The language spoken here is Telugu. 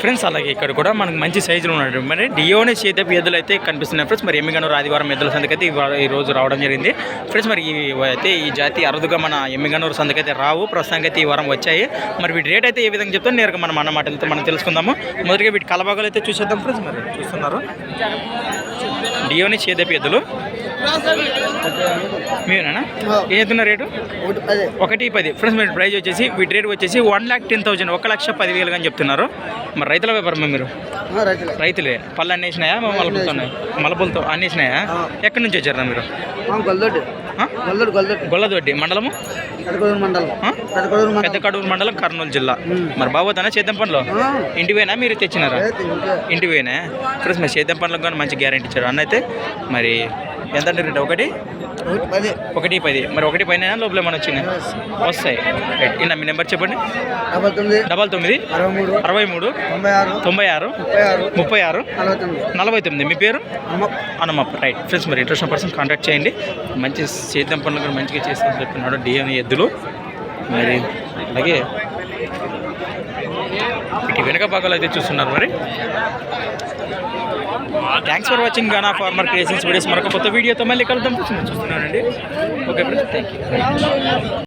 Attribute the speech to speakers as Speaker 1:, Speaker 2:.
Speaker 1: ఫ్రెండ్స్ అలాగే ఇక్కడ కూడా మనకు మంచి సైజులు ఉన్నాయి మరి డియోనే చేతపు ఎద్దులు అయితే కనిపిస్తున్నాయి ఫ్రెండ్స్. మరి ఎమ్మిగనూరు ఆదివారం ఎద్దుల సంతకైతే ఈ రోజు రావడం జరిగింది. ఫ్రెండ్స్ మరి ఈ అయితే ఈ జాతి అరుదుగా మన ఎమ్మిగనూరు సంతకైతే రావు. ప్రస్తుతానికి అయితే ఈ వారం వచ్చాయి. మరి వీటి రేట్ అయితే ఏ విధంగా చెప్తాం నేరుగా మనం అన్న మాటలతో మనం తెలుసుకుందాము. మొదటిగా వీటి కలబాగాలు అయితే చూసేద్దాం ఫ్రెండ్స్. మరి చూస్తున్నారు. డియోని చేతపు ఎద్దులు మీరేనా? ఏం చెప్తున్న రేటు?
Speaker 2: ఒకటి పది.
Speaker 1: ఫ్రెండ్స్ మీరు ప్రైస్ వచ్చేసి వీటి రేట్ వచ్చేసి వన్ ల్యాక్ టెన్ థౌసండ్ ఒక లక్ష పదివేలు అని చెప్తున్నారు. మరి రైతుల వ్యాపారం మీరు?
Speaker 2: రైతులే.
Speaker 1: పళ్ళు అన్నేసినాయా మలపులతో ఉన్నాయి మలపులతో అన్నేసినాయా ఎక్కడి నుంచి వచ్చారా మీరు?
Speaker 2: గొల్లదొడ్డి.
Speaker 1: మండలము? పెద్ద కడూరు మండలం. కర్నూలు జిల్లా. మరి బాగోతానా చేద్దాం పనులు?
Speaker 2: ఆ,
Speaker 1: ఇంటి పోయినా? మీరు తెచ్చినారా?
Speaker 2: రైతు ఇంకే.
Speaker 1: ఇంటి పోయినా? ఫ్రెండ్స్ మరి చేద్దాం పనులకు కానీ మంచి గ్యారంటీ ఇచ్చారు. అన్న అయితే మరి ఎంత అంటే రేటు? ఒకటి?
Speaker 2: ఒకటి పది.
Speaker 1: మరి ఒకటి పైన లోపల ఏమైనా వచ్చినాయి? వస్తాయి. రైట్ ఇన్న మీ నెంబర్ చెప్పండి. డబల్ తొమ్మిది.
Speaker 2: అరవై మూడు. తొంభై ఆరు. ముప్పై ఆరు. నలభై తొమ్మిది.
Speaker 1: మీ పేరు? అనమప్ప రైట్ ఫ్రెండ్స్ మరి ఇంట్రెస్ట్ పర్సన్ కాంటాక్ట్ చేయండి. మంచి సేద్యం పనులు కూడా మంచిగా చేస్తామని చెప్తున్నాడు డిఎన్ ఎద్దులు. మరి అలాగే ఇటు వెనక భాగాలు అయితే చూస్తున్నారు మరి. థ్యాంక్స్ ఫర్ వాచింగ్ గానా ఫార్మర్ క్రియేషన్స్ వీడియోస్ మరొక కొత్త వీడియోతో మళ్ళీ కలుద్దాం. చూస్తున్నానండి. Okay friends thank you